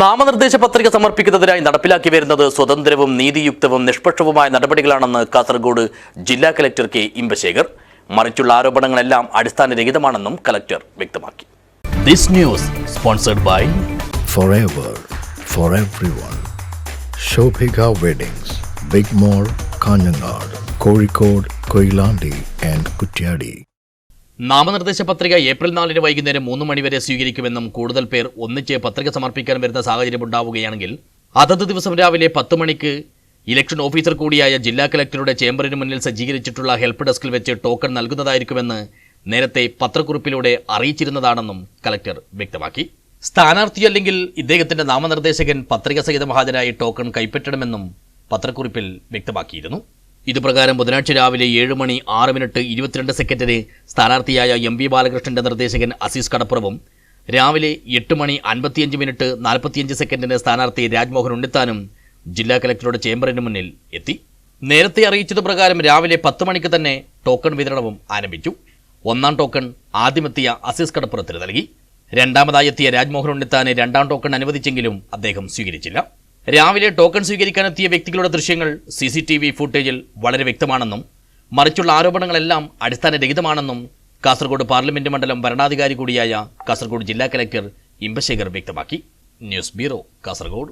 നാമനിർദ്ദേശ പത്രിക സമർപ്പിക്കുന്നതിനായി നടപ്പിലാക്കി വരുന്നത് സ്വതന്ത്രവും നീതിയുക്തവും നിഷ്പക്ഷവുമായ നടപടികളാണെന്ന് കാസർഗോഡ് ജില്ലാ കലക്ടർ കെ ഇമ്പശേഖർ മറിച്ചുള്ള ആരോപണങ്ങളെല്ലാം അടിസ്ഥാനരഹിതമാണെന്നും കലക്ടർ വ്യക്തമാക്കി this news sponsored by forever for everyone. Shobhika Weddings, Big mall Kanhangad Kozhikode Koilandi and Kutyadi. നാമനിർദ്ദേശ പത്രിക ഏപ്രിൽ നാലിന് വൈകുന്നേരം മൂന്ന് മണിവരെ സ്വീകരിക്കുമെന്നും കൂടുതൽ പേർ ഒന്നിച്ച് പത്രിക സമർപ്പിക്കാൻ വരുന്ന സാഹചര്യം ഉണ്ടാവുകയാണെങ്കിൽ അതത് ദിവസം രാവിലെ പത്ത് മണിക്ക് ഇലക്ഷൻ ഓഫീസർ കൂടിയായ ജില്ലാ കലക്ടറുടെ ചേംബറിന് മുന്നിൽ സജ്ജീകരിച്ചിട്ടുള്ള ഹെൽപ്പ് ഡെസ്കിൽ വെച്ച് ടോക്കൺ നൽകുന്നതായിരിക്കുമെന്ന് നേരത്തെ പത്രക്കുറിപ്പിലൂടെ അറിയിച്ചിരുന്നതാണെന്നും കലക്ടർ വ്യക്തമാക്കി. സ്ഥാനാർത്ഥിയല്ലെങ്കിൽ ഇദ്ദേഹത്തിന്റെ നാമനിർദ്ദേശകൻ പത്രിക സഹിതം ഹാജരായി ടോക്കൺ കൈപ്പറ്റണമെന്നും പത്രക്കുറിപ്പിൽ വ്യക്തമാക്കിയിരുന്നു. ഇതുപ്രകാരം ബുധനാഴ്ച രാവിലെ ഏഴ് മണി ആറ് മിനിറ്റ് ഇരുപത്തിരണ്ട് സെക്കൻഡിന് സ്ഥാനാർത്ഥിയായ എം വി ബാലകൃഷ്ണന്റെ നിർദ്ദേശകൻ അസീസ് കടപ്പുറവും രാവിലെ എട്ട് മണി അൻപത്തിയഞ്ച് മിനിറ്റ് നാൽപ്പത്തിയഞ്ച് സെക്കൻഡിന് സ്ഥാനാർത്ഥി രാജ്മോഹൻ ഉണ്ണിത്താനും ജില്ലാ കലക്ടറുടെ ചേംബറിന് മുന്നിൽ എത്തി. നേരത്തെ അറിയിച്ചത് പ്രകാരം രാവിലെ പത്ത് മണിക്ക് തന്നെ ടോക്കൺ വിതരണവും ആരംഭിച്ചു. ഒന്നാം ടോക്കൺ ആദ്യമെത്തിയ അസീസ് കടപ്പുറത്തിന് നൽകി. രണ്ടാമതായി എത്തിയ രാജ്മോഹൻ ഉണ്ണിത്താന് രണ്ടാം ടോക്കൺ അനുവദിച്ചെങ്കിലും അദ്ദേഹം സ്വീകരിച്ചില്ല. രാവിലെ ടോക്കൺ സ്വീകരിക്കാനെത്തിയ വ്യക്തികളുടെ ദൃശ്യങ്ങൾ സി സി ടി വി ഫുട്ടേജിൽ വളരെ വ്യക്തമാണെന്നും മറിച്ചുള്ള ആരോപണങ്ങളെല്ലാം അടിസ്ഥാനരഹിതമാണെന്നും കാസർഗോഡ് പാർലമെന്റ് മണ്ഡലം ഭരണാധികാരി കൂടിയായ കാസർഗോഡ് ജില്ലാ കലക്ടർ ഇമ്പശേഖർ വ്യക്തമാക്കി. News bureau Kasaragod.